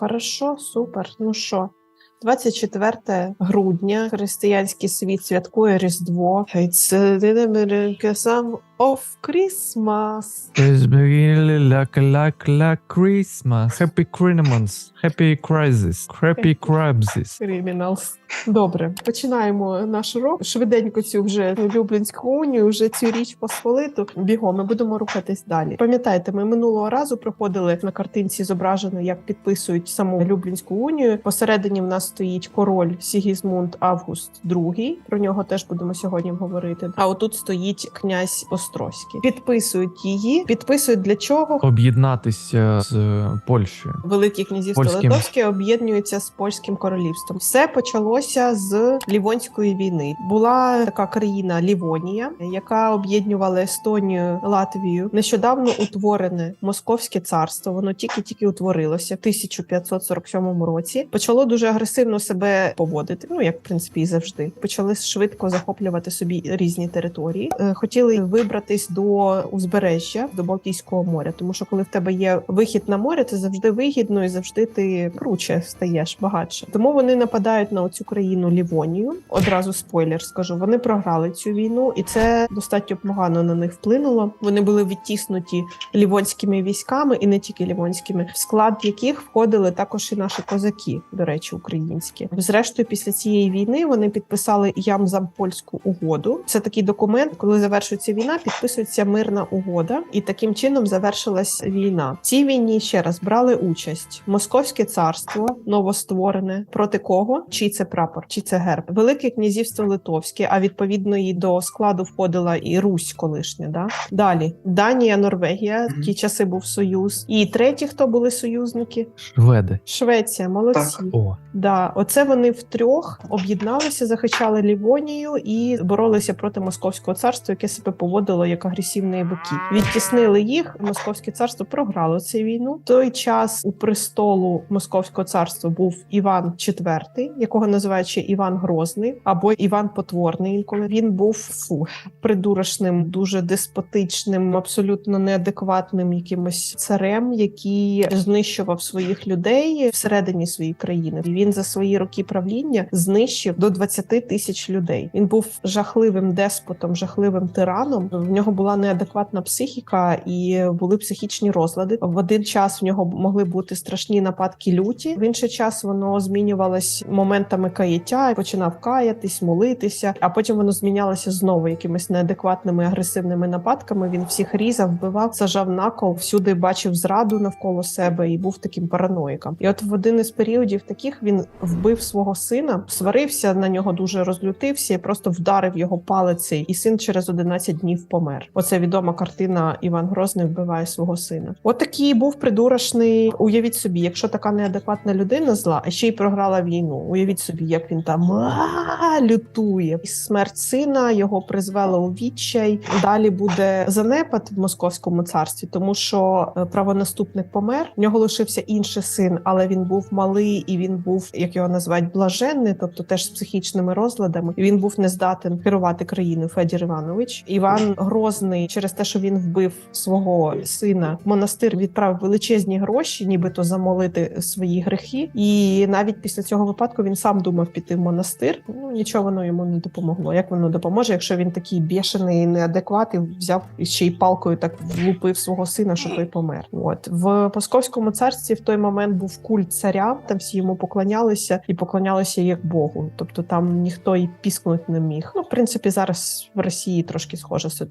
Хорошо, супер. Ну що? 24 грудня християнський світ святкує Різдво. Some of Christmas. It's really like like like Christmas. Happy Christmas. Happy crisis. Happy crisis. Criminals. Добре, починаємо наш урок. Швиденько цю вже Люблінську унію, вже цю річ посполиту. Бігом ми будемо рухатись далі. Пам'ятаєте, ми минулого разу проходили на картинці зображено, як підписують саму Люблінську унію. Посередині в нас стоїть король Сігізмунд Август II. Про нього теж будемо сьогодні говорити. А отут стоїть князь Острозький. Підписують її. Підписують для чого? Об'єднатися з Польщею. Велике князівство Польським. Литовське об'єднується з польським королівством. Все почалося з Лівонської війни. Була така країна Лівонія, яка об'єднувала Естонію, Латвію. Нещодавно утворене Московське царство. Воно тільки-тільки утворилося в 1547 році. Почало дуже агресивно себе поводити. Ну як в принципі і завжди. Почали швидко захоплювати собі різні території. Е, Хотіли вибратись до узбережжя до Балтійського моря, тому що коли в тебе є вихід на море, це завжди вигідно і завжди ти круче стаєш багатше. Тому вони нападають на оцю країну Лівонію. Одразу спойлер скажу. Вони програли цю війну, і це достатньо погано на них вплинуло. Вони були відтіснуті лівонськими військами, і не тільки лівонськими, в склад яких входили також і наші козаки, до речі, українські. Зрештою, після цієї війни вони підписали Ямзампольську угоду. Це такий документ, коли завершується війна, підписується мирна угода, і таким чином завершилась війна. В цій війні ще раз брали участь Московське царство, новостворене. Проти кого? Чий це прапор, чи це герб? Велике князівство Литовське, а відповідно і до складу входила і Русь колишня. Да? Далі Данія, Норвегія. В ті часи був союз. І треті, хто були союзники? Шведи. Швеція, молодці. Так. О, Да, оце вони втрьох об'єдналися, захищали Лівонію і боролися проти Московського царства, яке себе поводило як агресивний бики. Відтіснили їх. Московське царство програло цю війну. Той час у престолу Московського царства був Іван IV, якого називають ще Іван Грозний або Іван Потворний. Інколи він був фу, придурочним, дуже деспотичним, абсолютно неадекватним якимось царем, який знищував своїх людей всередині своєї країни. І він за свої роки правління знищив до 20 тисяч людей. Він був жахливим деспотом, жахливим тираном. В нього була неадекватна психіка і були психічні розлади. В один час в нього могли бути страшні нападки люті. В інший час воно змінювалось моментами каяття, починав каятись, молитися, а потім воно змінялося знову якимись неадекватними агресивними нападками. Він всіх різав, вбивав, сажав на кол, всюди бачив зраду навколо себе і був таким параноїком. І от в один із періодів таких він вбив свого сина, сварився на нього, дуже розлютився і просто вдарив його палицею, і син через 11 днів помер. Оце відома картина Іван Грозний вбиває свого сина. От такий був придурочний. Уявіть собі, якщо така неадекватна людина зла, а ще й програла війну. Уявіть собі, як він там лютує. Смерть сина його призвела у відчай. Далі буде занепад в московському царстві, тому що е, правонаступник помер. В нього лишився інший син, але він був малий і він був, як його називають, блаженний, тобто теж з психічними розладами. Він був не здатен керувати країною Федір Іванович. Іван Грозний через те, що він вбив свого сина, монастир відправив величезні гроші, нібито замолити свої грехи. І навіть після цього випадку він сам думав піти в монастир. Ну нічого воно йому не допомогло. Як воно допоможе, якщо він такий бішений, неадекват і взяв і ще й палкою так влупив свого сина, що той помер. От в Московському царстві в той момент був культ царя. Там всі йому поклонялися і поклонялися як Богу. Тобто там ніхто і піскнуть не міг. Ну, в принципі, зараз в Росії трошки схожа ситуація.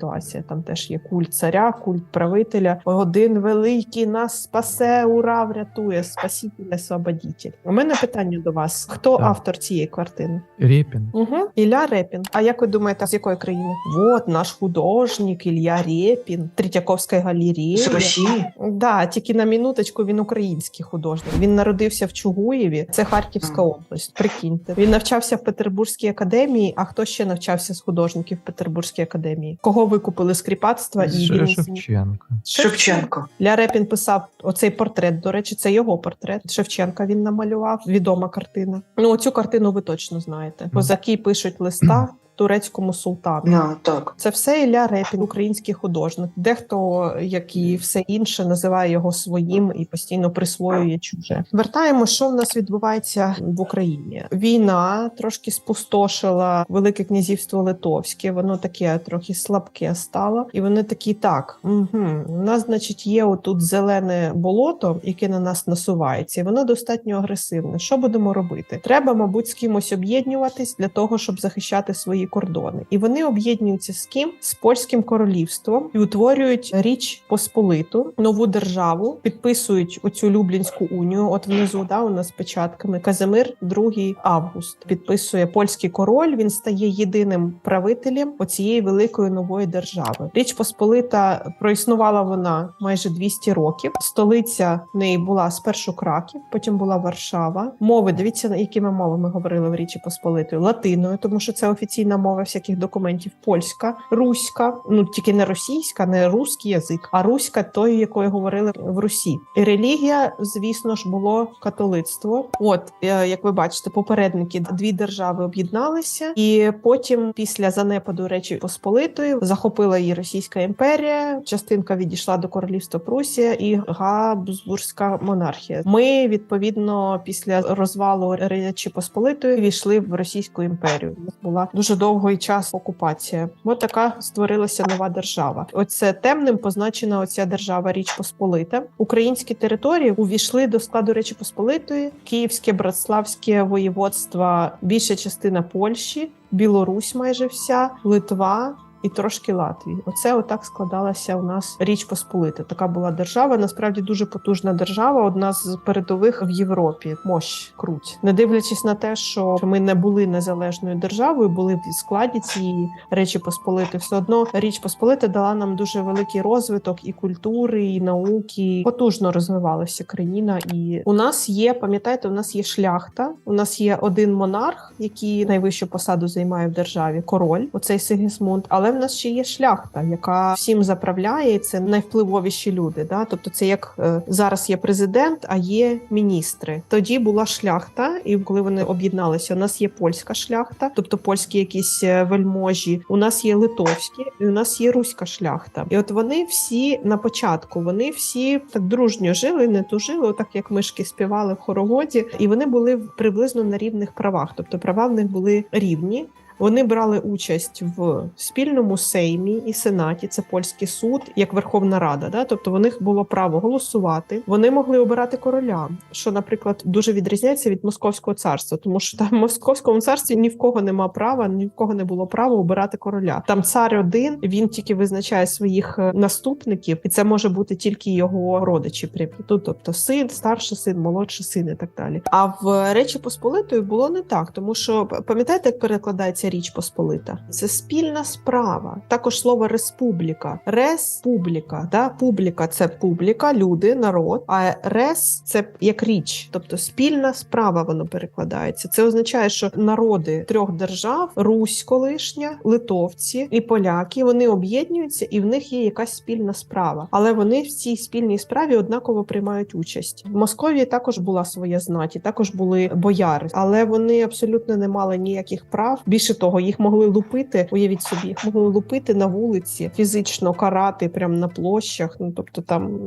Там теж є культ царя, культ правителя. Один великий нас спасе, ура, врятує, спаситель, освободитель. У мене питання до вас: хто Так. автор цієї картини? Рєпін. Угу. Ілля Репін. А як ви думаєте, з якої країни? Вот наш художник Ілля Репін, Третьяковська галерея. З Росії? Да, тільки на минуточку він український художник. Він народився в Чугуєві, це Харківська область. Прикиньте, він навчався в Петербурзькій академії. А хто ще навчався з художників в Петербурзькій академії? Кого викупили з кріпацтва? І Ш- він Шевченко. Шевченко. Ля Репін писав оцей портрет. До речі, це його портрет. Шевченка він намалював. Відома картина. Ну, оцю картину ви точно знаєте. Козаки пишуть листа. Турецькому султану. На, так. Це все Ілля Репін, український художник. Дехто, як і все інше, називає його своїм і постійно присвоює чуже. Вертаємо, що в нас відбувається в Україні. Війна трошки спустошила Велике князівство Литовське. Воно таке трохи слабке стало, і вони такі так. Угу, у нас, значить, є отут зелене болото, яке на нас насувається, і воно достатньо агресивне. Що будемо робити? Треба, мабуть, з кимось об'єднуватись для того, щоб захищати свої кордони. І вони об'єднуються з ким? З польським королівством і утворюють річ Посполиту, нову державу, підписують оцю Люблінську унію. От внизу да, у нас печатками Казимир II Август підписує польський король. Він стає єдиним правителем оцієї великої нової держави. Річ Посполита проіснувала вона майже 200 років. Столиця неї була спершу Краків, потім була Варшава. Мови дивіться, якими мовами говорили в Річі Посполитої латиною, тому що це офіційна мова всяких документів. Польська, руська, ну тільки не російська, не русський язик, а руська, тою, якою говорили в Русі. І релігія, звісно ж, було католицтво. От е, як ви бачите, попередники дві держави об'єдналися, і потім, після занепаду Речі Посполитої, захопила її Російська імперія. Частинка відійшла до королівства Прусія і Габсбурзька монархія. Ми відповідно після розвалу Речі Посполитої війшли в Російську імперію. Була дуже довгий час окупація. От така створилася нова держава. Оце темним позначена оця держава Річ Посполита. Українські території увійшли до складу Речі Посполитої, Київське, Братславське воєводство, більша частина Польщі, Білорусь, майже вся, Литва. І трошки Латвії. Оце отак складалася у нас Річ Посполита. Така була держава. Насправді дуже потужна держава. Одна з передових в Європі. Мощ круть, не дивлячись на те, що ми не були незалежною державою, були в складі цієї Речі Посполити. Все одно Річ Посполита дала нам дуже великий розвиток і культури, і науки. Потужно розвивалася країна. І у нас є, пам'ятаєте, у нас є шляхта. У нас є один монарх, який найвищу посаду займає в державі король. Оцей Сигісмунд. Але в нас ще є шляхта, яка всім заправляє. і Це найвпливовіші люди. Да? Тобто, це як е, зараз є президент, а є міністри. Тоді була шляхта, і коли вони об'єдналися, у нас є польська шляхта, тобто польські якісь е, вельможі. У нас є литовські, і у нас є руська шляхта. І от вони всі на початку, вони всі так дружньо жили, не тужили, так як мишки співали в хороводі, і вони були приблизно на рівних правах, тобто права в них були рівні. Вони брали участь в спільному сеймі і сенаті. Це польський суд, як Верховна Рада. Да? Тобто, в них було право голосувати. Вони могли обирати короля, що, наприклад, дуже відрізняється від московського царства, тому що там в московському царстві ні в кого нема права, ні в кого не було права обирати короля. Там цар один, він тільки визначає своїх е, наступників, і це може бути тільки його родичі. прямі. Тобто син, старший син, молодший син і так далі. А в Речі Посполитої було не так, тому що пам'ятаєте, як перекладається Річ Посполита? Це спільна справа. Також слово республіка. Республіка, да? публіка це публіка, люди, народ. А рес це як річ, тобто спільна справа воно перекладається. Це означає, що народи трьох держав: Русь, колишня, литовці і поляки, вони об'єднуються, і в них є якась спільна справа. Але вони в цій спільній справі однаково приймають участь. В Московії також була своя знать, і також були бояри, але вони абсолютно не мали ніяких прав. Більше того, їх могли лупити. Уявіть собі, їх могли лупити на вулиці, фізично карати прямо на площах. Ну тобто там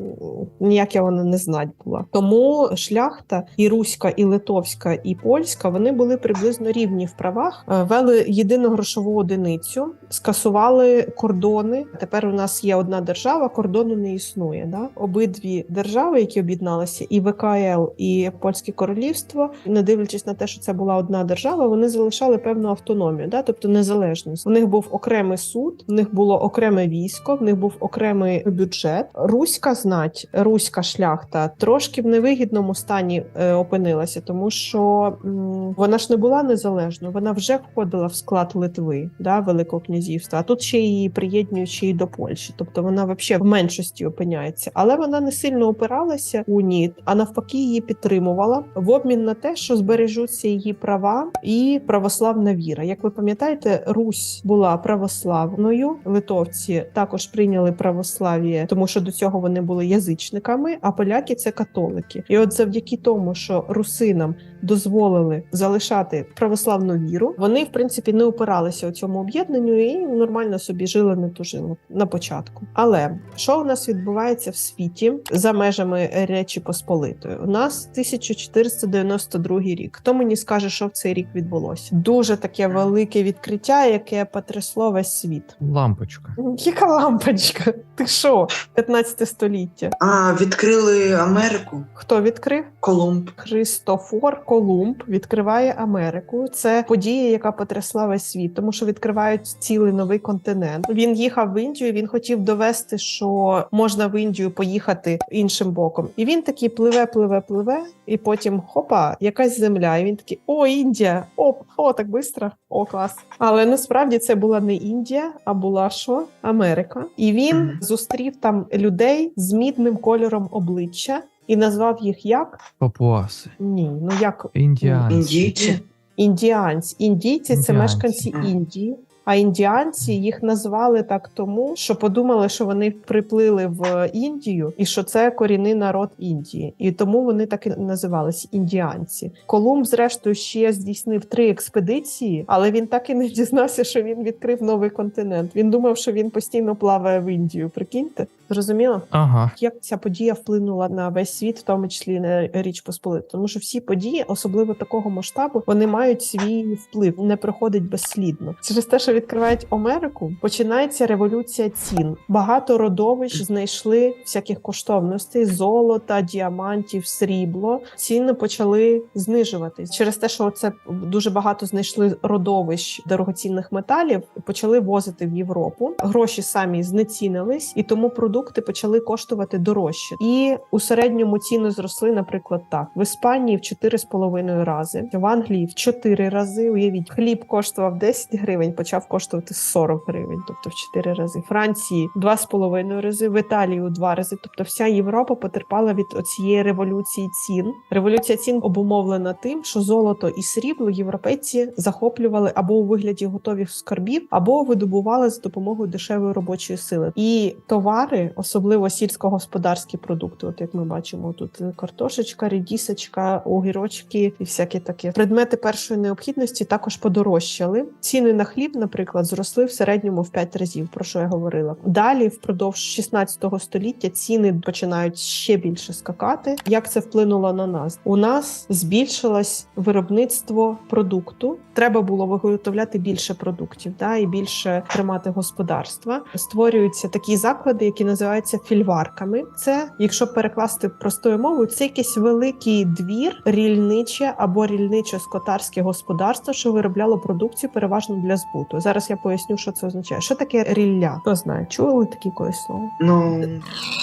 ніяк я вона не знать була. Тому шляхта і руська, і литовська, і польська вони були приблизно рівні в правах, Е, вели єдину грошову одиницю, скасували кордони. Тепер у нас є одна держава, кордону не існує. Да? Обидві держави, які об'єдналися, і ВКЛ, і Польське королівство, не дивлячись на те, що це була одна держава, вони залишали певну автономію, да? тобто незалежність. У них був окремий суд, в них було окреме військо, в них був окремий бюджет. Руська знать, руська шляхта трошки в невигідному стані е, опинилася, тому що м, вона ж не була незалежною, вона вже входила в склад Литви, да, Великого князівства. Князівства, а тут ще її приєднують ще й до Польщі. Тобто вона взагалі в меншості опиняється. Але вона не сильно опиралася унії, а навпаки, її підтримувала в обмін на те, що збережуться її права і православна віра. Як ви пам'ятаєте, Русь була православною. Литовці також прийняли православ'я, тому що до цього вони були язичниками, а поляки це католики. І от завдяки тому, що русинам дозволили залишати православну віру, вони в принципі не опиралися у цьому об'єднанню і нормально собі жили, не тужили на початку. Але що у нас відбувається в світі за межами Речі Посполитої? У нас 1492 рік. Хто мені скаже, що в цей рік відбулося? Дуже таке велике відкриття, яке потрясло весь світ. Лампочка. Яка лампочка? Ти що? 15 століття. А, відкрили Америку. Хто відкрив? Колумб. Христофор Колумб відкриває Америку. Це подія, яка потрясла весь світ, тому що відкривають цілий новий континент. Він їхав в Індію. Він хотів довести, що можна в Індію поїхати іншим боком. І він такий пливе, пливе, пливе, і потім хопа, якась земля. І він такий: О, Індія! О, о, так швидко. О, клас. Але насправді це була не Індія, а була що? Америка. І він зустрів там людей з мідним кольором обличчя. І назвав їх як Папуаси. ні, ну як Індіанці. Індійці. індіанці. Індійці це мешканці Індії. А індіанці їх назвали так тому, що подумали, що вони приплили в Індію, і що це корінний народ Індії, і тому вони так і називалися індіанці. Колумб, зрештою, ще здійснив три експедиції, але він так і не дізнався, що він відкрив новий континент. Він думав, що він постійно плаває в Індію. Прикиньте, зрозуміло? Ага. як ця подія вплинула на весь світ, в тому числі на річ Посполиту. Тому що всі події, особливо такого масштабу, вони мають свій вплив, не проходить безслідно. Через те, що відкривають Америку, починається революція цін. Багато родовищ знайшли всяких коштовностей: золота, діамантів, срібло. Ціни почали знижуватись через те, що це дуже багато знайшли родовищ дорогоцінних металів, почали возити в Європу. Гроші самі знецінились, і тому продукти почали коштувати дорожче. І у середньому ціни зросли, наприклад, так: в Іспанії в 4,5 рази, в Англії в 4 рази. Уявіть, хліб коштував 10 гривень, почав коштувати 40 гривень, тобто в 4 рази. Франції 2,5 рази, в Італії у 2 рази. Тобто, вся Європа потерпала від оцієї революції цін. Революція цін обумовлена тим, що золото і срібло європейці захоплювали або у вигляді готових скарбів, або видобували за допомогою дешевої робочої сили. І товари, особливо сільськогосподарські продукти, от як ми бачимо, тут картошечка, рідісочка, огірочки і всякі такі предмети першої необхідності також подорожчали. Ціни на хліб, наприклад, зросли в середньому в 5 разів, про що я говорила. Далі, впродовж 16 століття, ціни починають ще більше скакати. Як це вплинуло на нас? У нас збільшилось виробництво продукту. Треба було виготовляти більше продуктів, да, і більше тримати господарства. Створюються такі заклади, які називаються фільварками. Це, якщо перекласти простою мовою, це якийсь великий двір, рільниче або рільничо-скотарське господарство, що виробляло продукцію переважно для збуту. Зараз я поясню, що це означає. Що таке рілля? Хто знає, чули такі колись слово? Ну,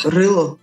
рило.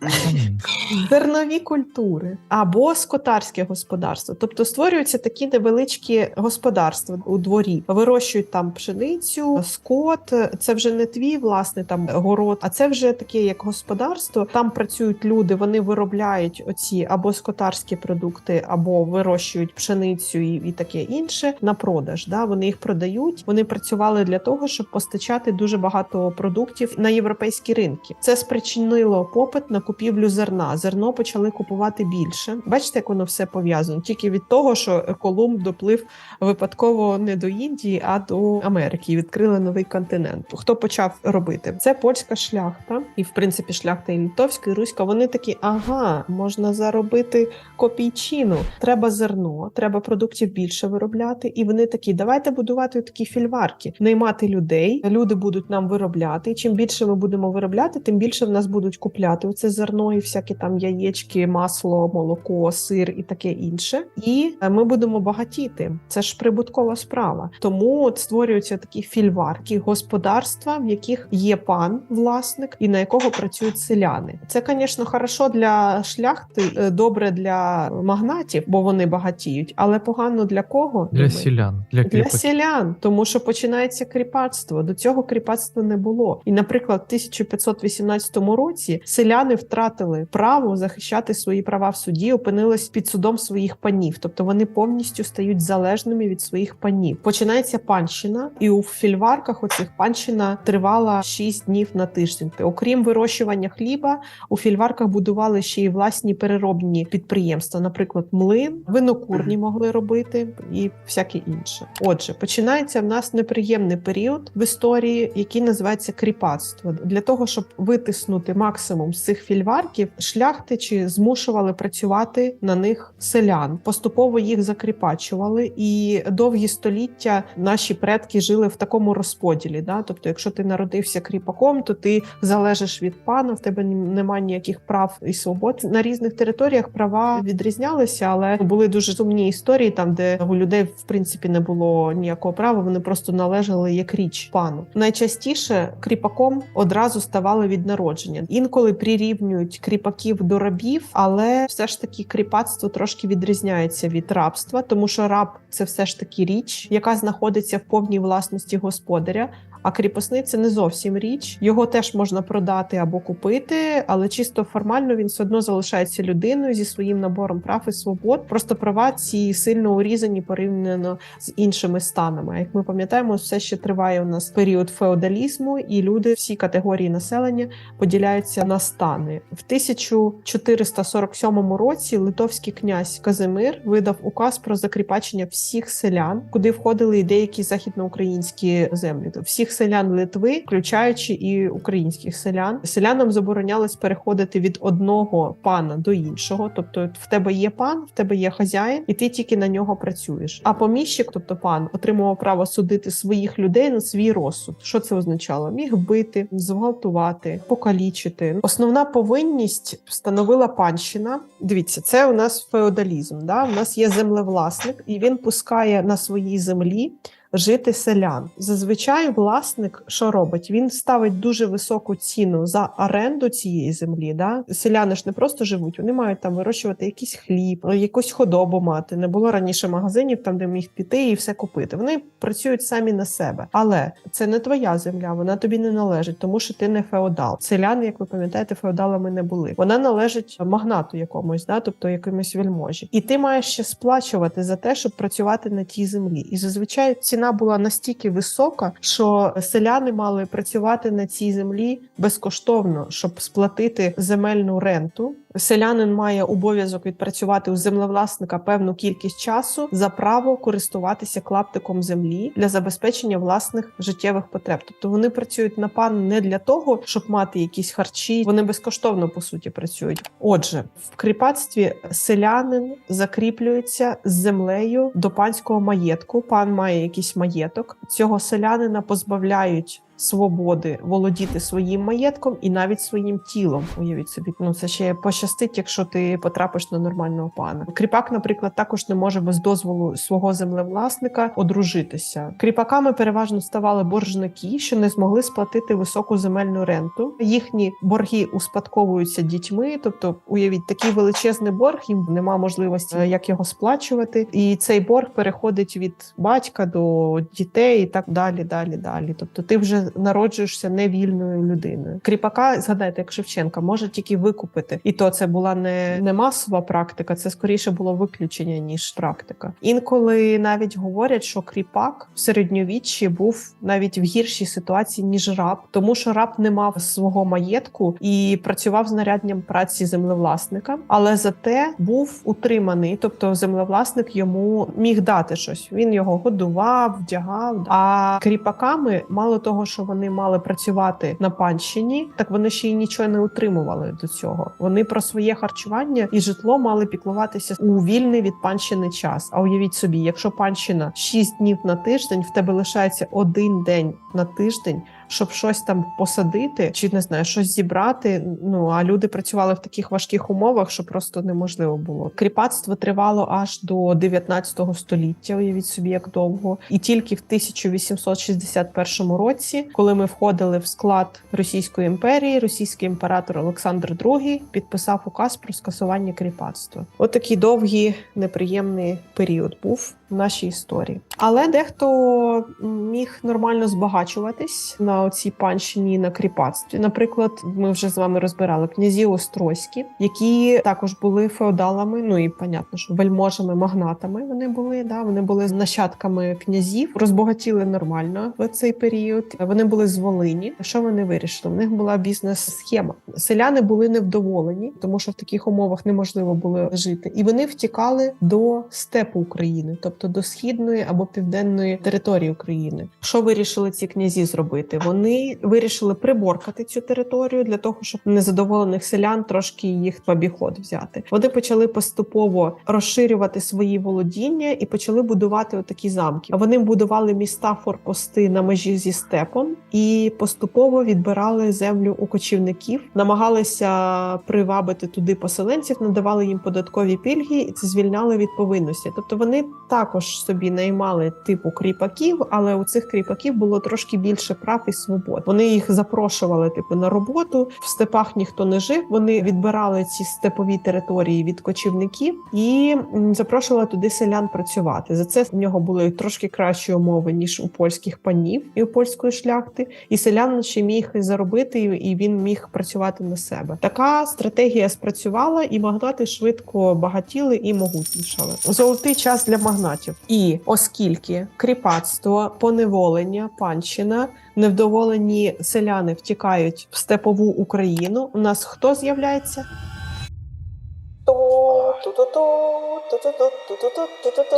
Зернові культури або скотарське господарство, тобто створюються такі невеличкі господарства у дворі, вирощують там пшеницю, скот. Це вже не твій власний там город, а це вже таке як господарство. Там працюють люди, вони виробляють оці або скотарські продукти, або вирощують пшеницю і, і таке інше на продаж. Да, вони їх продають. Вони працювали для того, щоб постачати дуже багато продуктів на європейські ринки. Це спричинило попит на купівлю зерна. Зерно почали купувати більше. Бачите, як воно все пов'язано тільки від того, що Колумб доплив випадково не до Індії, а до Америки. і Відкрили новий континент. Хто почав робити? Це польська шляхта, і в принципі шляхта і литовська, і руська. Вони такі: ага, можна заробити копійчину. Треба зерно, треба продуктів більше виробляти. І вони такі: давайте будувати такі фільварки, наймати людей. Люди будуть нам виробляти. І чим більше ми будемо виробляти, тим більше в нас будуть купляти оце зерно і всякі там яєчки, масло, молоко, сир і таке інше. І е, ми будемо багатіти. Це ж прибуткова справа. Тому от створюються такі фільварки, господарства, в яких є пан власник, і на якого працюють селяни. Це, звісно, хорошо для шляхти, е, добре для магнатів, бо вони багатіють, але погано для кого? Для селян, для Для селян, тому що починається кріпацтво. До цього кріпацтва не було. І, наприклад, в 1518 році селяни втратили право захищати свої права в суді, опинились під судом своїх панів, тобто вони повністю стають залежними від своїх панів. Починається панщина, і у фільварках оцих панщина тривала 6 днів на тиждень. Окрім вирощування хліба, у фільварках будували ще й власні переробні підприємства, наприклад, млин, винокурні могли робити і всяке інше. Отже, починається в нас неприємний період в історії, який називається кріпацтво. Для того щоб витиснути максимум з цих фільварків, шляхтичі змушували працювати на них селян, поступово їх закріпачували, і довгі століття наші предки жили в такому розподілі. Да? Тобто, якщо ти народився кріпаком, то ти залежиш від пана, в тебе немає ніяких прав і свобод. На різних територіях права відрізнялися, але були дуже сумні історії, там де у людей в принципі не було ніякого права, вони просто належали як річ пану. Найчастіше кріпаком одразу ставали від народження. Інколи прирівнюють кріпаків до рабів, але все ж таки кріпацтво трошки відрізняється від рабства, тому що раб це все ж таки річ, яка знаходиться в повній власності господаря. А кріпосний це не зовсім річ. Його теж можна продати або купити, але чисто формально він все одно залишається людиною зі своїм набором прав і свобод. Просто права ці сильно урізані порівняно з іншими станами. Як ми пам'ятаємо, все ще триває у нас період феодалізму, і люди, всі категорії населення поділяються на стани. В 1447 році литовський князь Казимир видав указ про закріпачення всіх селян, куди входили і деякі західноукраїнські землі, тобто всіх селян Литви, включаючи і українських селян. Селянам заборонялось переходити від одного пана до іншого. Тобто, в тебе є пан, в тебе є хазяїн, і ти тільки на нього працюєш. А поміщик, тобто пан, отримував право судити своїх людей на свій розсуд. Що це означало? Міг бити, зґвалтувати, покалічити. Основна повинність встановила панщина. Дивіться, це у нас феодалізм. Да? У нас є землевласник, і він пускає на своїй землі. Жити селян зазвичай власник що робить? Він ставить дуже високу ціну за оренду цієї землі. Да? Селяни ж не просто живуть, вони мають там вирощувати якийсь хліб, якусь худобу мати. Не було раніше магазинів, там де міг піти і все купити. Вони працюють самі на себе, але це не твоя земля, вона тобі не належить, тому що ти не феодал. Селяни, як ви пам'ятаєте, феодалами не були. Вона належить магнату якомусь, да, тобто якомусь вельможі, і ти маєш ще сплачувати за те, щоб працювати на тій землі. І зазвичай ціна була настільки висока, що селяни мали працювати на цій землі безкоштовно, щоб сплатити земельну ренту. Селянин має обов'язок відпрацювати у землевласника певну кількість часу за право користуватися клаптиком землі для забезпечення власних життєвих потреб. Тобто вони працюють на пан не для того, щоб мати якісь харчі. Вони безкоштовно по суті працюють. Отже, в кріпацтві селянин закріплюється з землею до панського маєтку. Пан має якийсь маєток. Цього селянина позбавляють. Свободи володіти своїм маєтком і навіть своїм тілом. Уявіть собі, ну це ще пощастить, якщо ти потрапиш на нормального пана. Кріпак, наприклад, також не може без дозволу свого землевласника одружитися. Кріпаками переважно ставали боржники, що не змогли сплатити високу земельну ренту. Їхні борги успадковуються дітьми. Тобто, уявіть, такий величезний борг, їм нема можливості е, як його сплачувати, і цей борг переходить від батька до дітей, і так далі, далі, далі. Тобто, ти вже народжуєшся невільною людиною. Кріпака, згадайте, як Шевченка, може тільки викупити, і то це була не, не масова практика, це скоріше було виключення ніж практика. Інколи навіть говорять, що кріпак в середньовіччі був навіть в гіршій ситуації ніж раб, тому що раб не мав свого маєтку і працював знарядням праці землевласника, але зате був утриманий, тобто землевласник йому міг дати щось. Він його годував, вдягав. А кріпаками, мало того, що вони мали працювати на панщині, так вони ще й нічого не утримували до цього. Вони про своє харчування і житло мали піклуватися у вільний від панщини час. А уявіть собі, якщо панщина 6 днів на тиждень, в тебе лишається один день на тиждень. Щоб щось там посадити, чи не знаю, щось зібрати. Ну а люди працювали в таких важких умовах, що просто неможливо було. Кріпацтво тривало аж до 19 століття. Уявіть собі, як довго, і тільки в 1861 році, коли ми входили в склад Російської імперії, російський імператор Олександр II підписав указ про скасування кріпацтва. От довгий неприємний період був в нашій історії. Але дехто міг нормально збагачуватись на цій панщині і на кріпацтві. Наприклад, ми вже з вами розбирали князі Острозькі, які також були феодалами. Ну і понятно, що вельможами, магнатами вони були. Да, вони були нащадками князів, розбагатіли нормально в цей період. Вони були з Волині. Що вони вирішили? В них була бізнес-схема. Селяни були невдоволені, тому що в таких умовах неможливо було жити, і вони втікали до степу України, тобто до східної або південної території України. Що вирішили ці князі зробити? Вони вирішили приборкати цю територію для того, щоб незадоволених селян трошки їх в обіход взяти. Вони почали поступово розширювати свої володіння і почали будувати отакі замки. Вони будували міста форпости на межі зі степом і поступово відбирали землю у кочівників, намагалися привабити туди поселенців, надавали їм податкові пільги, і це звільняли від повинності. Тобто вони також собі наймали типу кріпаків, але у цих кріпаків було трошки більше прав і свобод. Вони їх запрошували типу на роботу. В степах ніхто не жив. Вони відбирали ці степові території від кочівників і запрошували туди селян працювати. За це в нього були трошки кращі умови ніж у польських панів і у польської шляхти. І селян ще міг заробити, і він міг працювати на себе. Така стратегія спрацювала, і магнати швидко багатіли і могутнішали. Золотий час для магнатів. І оскільки кріпацтво, поневолення, панщина, невдоволені селяни втікають в степову Україну. У нас хто з'являється?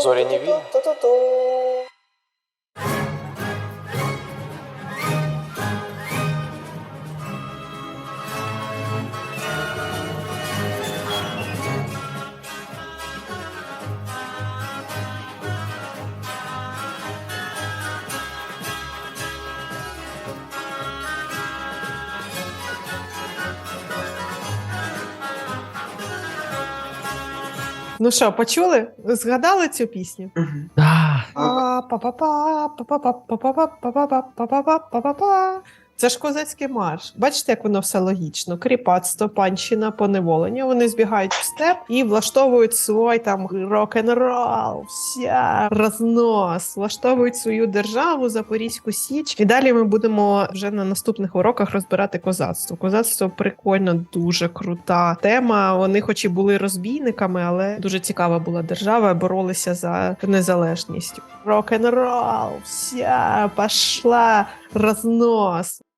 Зоряні війни. Ну що, почули? Згадали цю пісню? Па-па-па, па-па-па, па-па-па, па-па-па, па-па-па. Це ж козацький марш. Бачите, як воно все логічно. Кріпацтво, панщина, поневолення. Вони збігають в степ і влаштовують свій там рок-н-рол, вся рознос, влаштовують свою державу, Запорізьку Січ. І далі ми будемо вже на наступних уроках розбирати козацтво. Козацтво прикольно, дуже крута тема. Вони, хоч і були розбійниками, але дуже цікава була держава, боролися за незалежність. Рок-н-рол, вся пошла рознос.